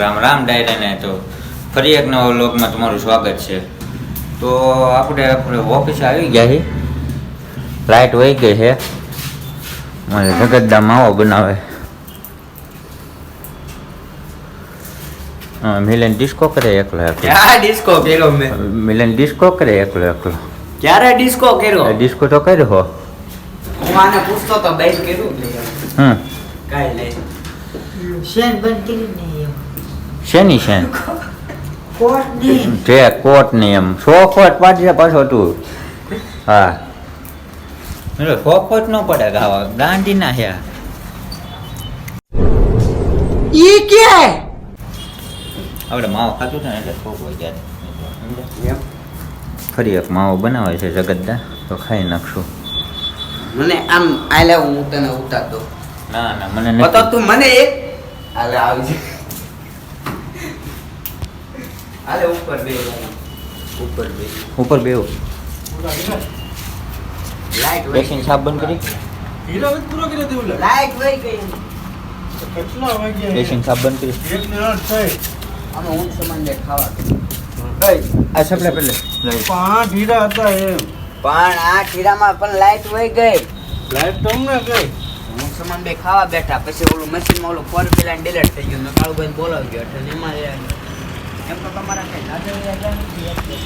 રામ રામ ડાયરાને તો ફરી એક નવા વ્લોગમાં તમારું સ્વાગત છે. તો આપણે આપણે ઓફિસે આવી ગયા છે લાઇટ વહી ગઈ છે મારે જગતદા માવો બનાવે. મિલન ડિસ્કો કરે એકલો એકલો. ક્યારે ડિસ્કો કર્યો મેં? મિલન ડિસ્કો કરે એકલો એકલો. ક્યારે ડિસ્કો કર્યો? ડિસ્કો તો કર્યો હો. હું આને પૂછતો તો બેસ કર્યું હમ. કાઈ નહીં. શેન બંધ કરી નહીં શેની શેન કોટ જે કોટની એમ. સો કોટ પાડજે પાછો તું હા. સો કોટ ન પડે ગાવા ગાંધી ના હે ઈ કે? આપણે માવો ખાતું છે ને એટલે ખોખ હોય ગયા ફરી એક માવો બનાવે છે જગતદા તો ખાઈ નાખશું. મને આમ આલે હું તને ઉતારતો ના ના મને તો તું મને એક. આલે આવી આલે ઉપર બે ઉપર બે. ઉપર બે લાઈટ વહી સાબ બંધ કરી? હીરા વધ પૂરો કરી દેવું લે લાઈટ વઈ ગઈ. કેટલા વાગ્યા બેસીને સાબ બંધ કરી. એક ને આઠ થાય. અમે ઊંટ સમાન દે. ખાવા આ પેલે પાંચ હીરા હતા એમ. પણ આ ખીરામાં પણ લાઈટ વહી ગઈ. લાઈટ તમને ગઈ. હું સમાન બે ખાવા બેઠા. પછી ઓલું મશીનમાં ઓલું ફોર વ્હીલર ડિલેટ થઈ ગયું. મેં કાળુભાઈ બોલાવી ગયો એટલે એમાં એમ તો તમારા કઈ દાદા વ્યાજા નથી એટલે.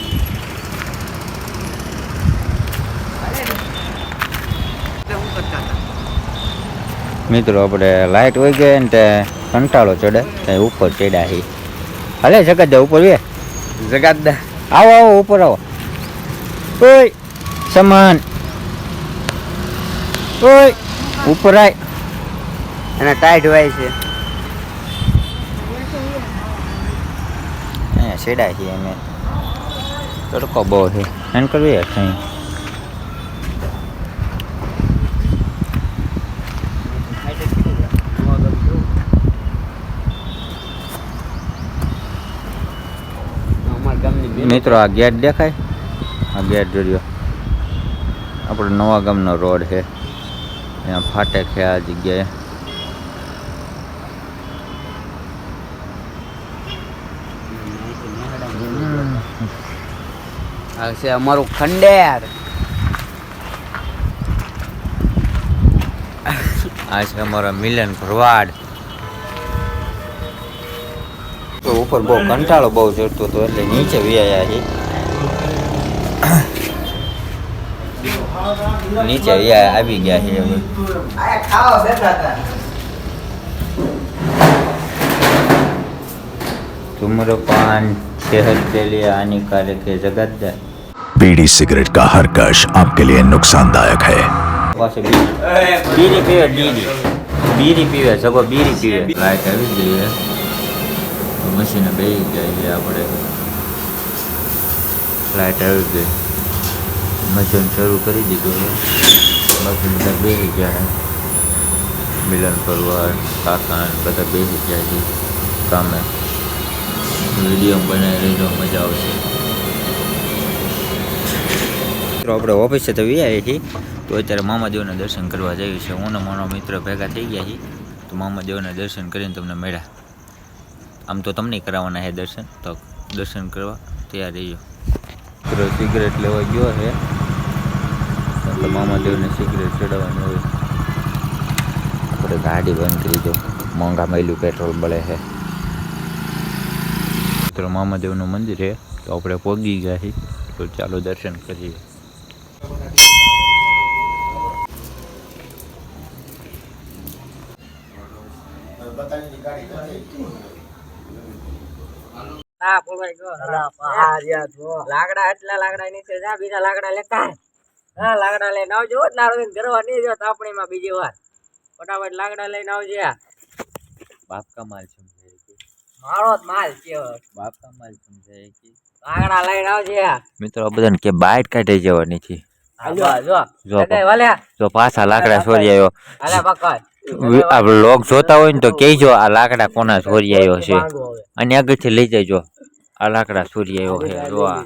હું કરતા હતા. મિત્રો આપણે લાઈટ હોય ગઈ ને તે કંટાળો ચડે તે ઉપર ચડ્યા હી. હાલે જગતદા ઉપર વે. જગત દે આવો આવો ઉપર આવો. ઓય સમાન. ઓય ઉપર આય. અને ટાઈટ હોય છે. અહીંયા સેડા છીએ અમે. તડકો બહુ છે. એમ કરવી કઈ. અમારા ગામની બેન મિત્રો આ ગેટ દેખાય? આ ગેટ જોડ્યો. આપણો નવા ગામનો રોડ છે. ત્યાં ફાટે છે આ જગ્યાએ. આ છે અમારું ખંડેર. આ છે અમારા મિલન ભરવાડ. તો ઉપર બહુ કંટાળો બહુ ચડતો હતો એટલે નીચે વ્યાયા છે. નીચે આવી ગયા છે હવે. ધૂમ્રપાન સેહત કે લીએ હાનિકારક જગતદાર बीड़ी सिगरेट का हर कश आपके लिए नुकसानदायक है પાસે બીડી બીડી પીવે બીડી બીડી પીવે સગો બીડી પીવે લાઈટ આવી ગઈ છે તો મશીને બેસી જાય છે આપણે લાઈટ આવી ગઈ મશીન શરૂ કરી દીધું છે મશીન બધા બેસી ગયા છે મિલન પરવાર કાકા ને બધા બેસી ગયા છે કામે વિડીયો બનાવી લેજો મજા આવશે મિત્રો, આપણે ઓફિસે તો આવ્યા છીએ તો અત્યારે મામાદેવના દર્શન કરવા જઈએ છીએ. હું મારો મિત્ર ભેગા થઈ ગયા છીએ તો મામાદેવના દર્શન કરીને તમને મળ્યા. આમ તો તમને કરાવવાના છે દર્શન. તો દર્શન કરવા તૈયાર રહીજો મિત્રો, સિગરેટ લેવા ગયો છે તો મામાદેવને સિગરેટ ચડાવવાની હોય. આપણે ગાડી બંધ કરી દો. મોંઘા મળ્યું પેટ્રોલ બળે છે મિત્રો, મામાદેવનું મંદિર છે તો આપણે પહોંચી ગયા છીએ તો ચાલો દર્શન કરીએ આ બોલાઈ ગયો અલા પહાડિયા જો લાકડા એટલા લાકડા નીચે જા બીજા લાકડા લેતા હા લાકડા લઈને આવજો હો, નારવીન ગરવા નહીં જો તાપણીમાં બીજી વાર. ફટાફટ લાકડા લઈને આવજે બાપ કા માલ સમજાય કે મારો જ માલ છે બાપ કા માલ સમજાય કે લાકડા લઈને આવજે મિત્રો બધાને કે બાઇટ કાઢી જવાની છે. જો જો જો પાછા લાકડા છોડી આવ્યો. અલે પકડ આ વ્લોગ જોતા હોય ને તો કહેજો આ લાકડા કોના સૂર્ય આવ્યો છે અને આગળથી લઈ જજો આ લાકડા સૂર્ય આવ્યો છે જો આ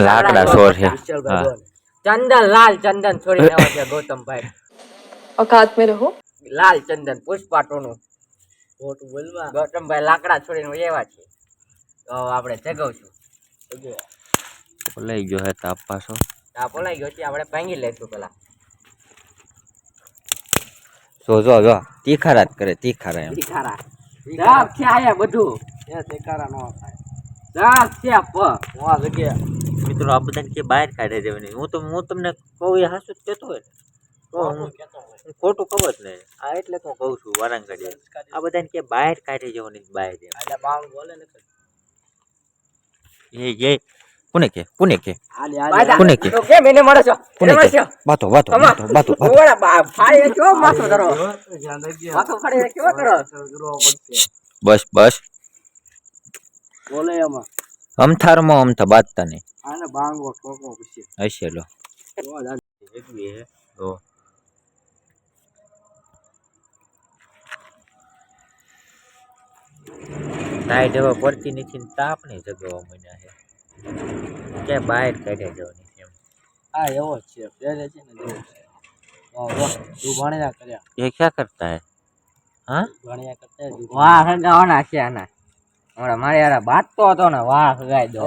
લાકડા ચંદન લાલ ચંદન છોડી ગૌતમભાઈ લાલ ચંદન પુષ્પાટોનું ગૌતમભાઈ લાકડા છોડીને એવા છે તો આપણે જગવશું લઈ ગયો હે તાપ પાછો. આ બોલાઈ ગયો છે આપણે ભાંગી લઈશું પેલા. જો જો જો તીખારા જ કરે તીખારા એમ. તીખારા. દાબ છે આયા બધું. એ તીખારા નો થાય. દાબ છે પ વા જગ્યા મિત્રો આ બધાને કે બહાર કાઢે જવાની હું તો હું તમને કહું એ હાસુ જ કહેતો હોય ને. તો હું હું ખોટું કહું જ નહીં. આ એટલે તો કહું છું વારાંગડી આ બધાને કે બહાર કાઢી જવાની બહાર એ એ કોને કે કોને કે. કોને કે? તો મળે છો? કોને કે. છો? બાતો બાતો તમા- બાતો બાતો બાતો ઓલા બા- કેવો માથો ધરો? માથો ફાડી કેવો કરો બસ બસ. બોલે એમાં અમથારમાં અમથા બાતતા નહીં આને બાંગો કોકો પછી. હશે લો. એકવી હે. તો લાઈટ હવે પડતી નથી તાપ ને જગવા મહિના છે કે બહાર કાઢે જવાની એમ. હા એવો જ છે. પહેરે છે ને જેવો છે. હતો ને વાહ હગાઈ દો.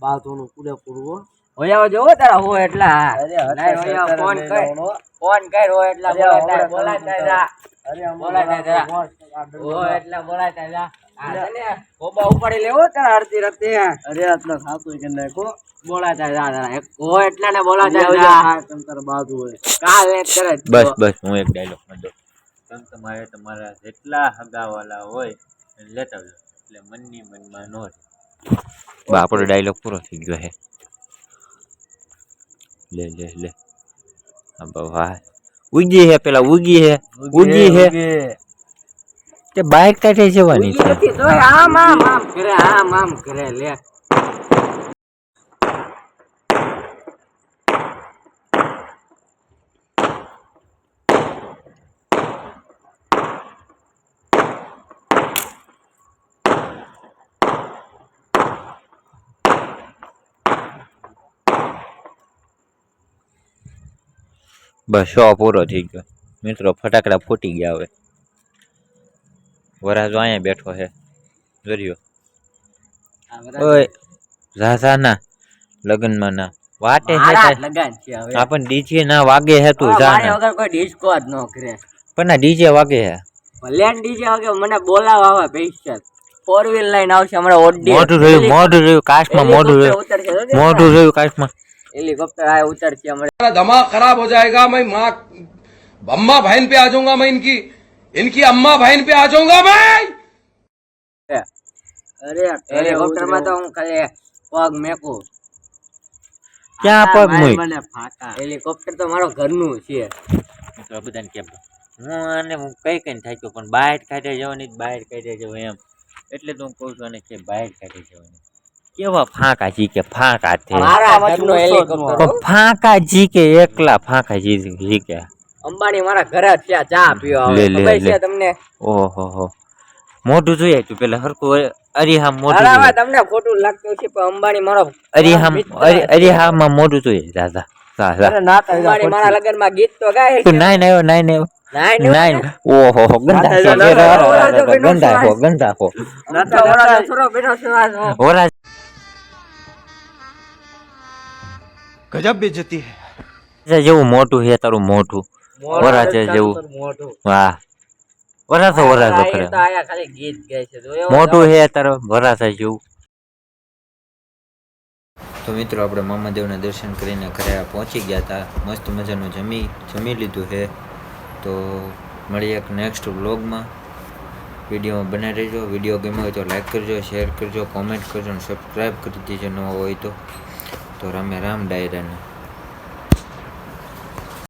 બાતોનું પૂરેપૂરું હોયા જોવો એટલા. આ છે ને કોબા ઉપાડી લેવો તારા અડધી રાતે. અરે આટલો સાતું કે. નાખો બોલાતા જા તારા એક હો એટલા ને બોલાતા જા. તમ તારા બાજુ હોય. કાલ ને કરે બસ બસ હું એક ડાયલોગમાં દઉં તમ તમારે તમારા જેટલા હગાવાલા હોય એને લેતા આવજો. એટલે મનની મનમાં નો બા આપણો ડાયલોગ પૂરો થઈ ગયો હે. લે લે લે. હા વાહ. ઉગી હે પેલા ઉગી હે. ઉગી હે. તે બાઇક કાઢે જવાની છે. આમ આમ આમ. કરે આમ આમ કરે લે. બસ શો પૂરો થઈ ગયો. મિત્રો ફટાકડા ફૂટી ગયા હવે. વરાજો અહીંયા બેઠો છે જોર્યો ઓય ઝાઝા ના લગનમાં ના વાટે છે મારા તાર- જ લગાન છે હવે આ પણ ડીજે ના વાગે હે તું જા મારે ના વગર કોઈ ડિસ્કો જ ન કરે પણ ના ડીજે વાગે હે ભલે ડીજે વગર મને બોલાવા આવે પૈસા ફોર વ્હીલ લઈને આવશે હમણાં ઓડી મોઢું રહ્યું મોઢું રહ્યું કાશમાં મોઢું રહ્યું ઉતરશે જો કે મોઢું રહ્યું કાશમાં હેલિકોપ્ટર આ ઉતરશે હમણાં मेरा दिमाग खराब हो जाएगा मैं माँ अम्मा बहन पे आ जाऊंगा मैं इनकी इनकी अम्मा बहन पे आ जाऊंगा मैं અરે હેલિકોપ્ટર માં તો હું ખાલી પગ મેકું ક્યાં પગ મૂક હેલિકોપ્ટર તો મારો ઘરનું છે મિત્રો આ બધાને કેમ હું આને હું કઈ કઈ થાક્યો પણ બહાર કાઢે જવાની જ બહાર કાઢે જવું એમ એટલે તો હું કહું છું અને કે બહાર કાઢે જવાની કેવા ફાંકા જી કે ફાંકા છે મારા ઘરનું હેલિકોપ્ટર પણ ફાંકા જી કે એકલા ફાંકા જી જી કે અંબાણી મારા ઘરે ત્યાં ચા પીવા આવે. ખબર છે તમને? ઓહો હો. મોઢું જોઈએ તું પેલા હરકું અરીહામ મોઢું અરે તમને ખોટું લાગતું છે પણ અંબાણી મારો અરીહામ અરીહામમાં મોઢું જોઈએ દાદા જેવું મોટું છે તારું મોટું વરાછે જેવું. વાહ. વરાસો વરાસો કરે એ તો આયા ખાલી ગીત ગાય છે. જો મોટું હે તારો વરાસા જેવું. તો મિત્રો આપણે મામાદેવના દર્શન કરીને ઘરે પહોંચી ગયા હતા. મસ્ત મજાનું જમી જમી લીધું છે. તો મળીએ એક નેક્સ્ટ વ્લોગમાં વિડીયોમાં બનાવી રહેજો. વીડિયો ગમ્યો હોય તો લાઈક કરજો શેર કરજો કોમેન્ટ કરજો અને સબસ્ક્રાઈબ કરી દેજો. નવો હોય તો. તો રામે રામ ડાયરાને.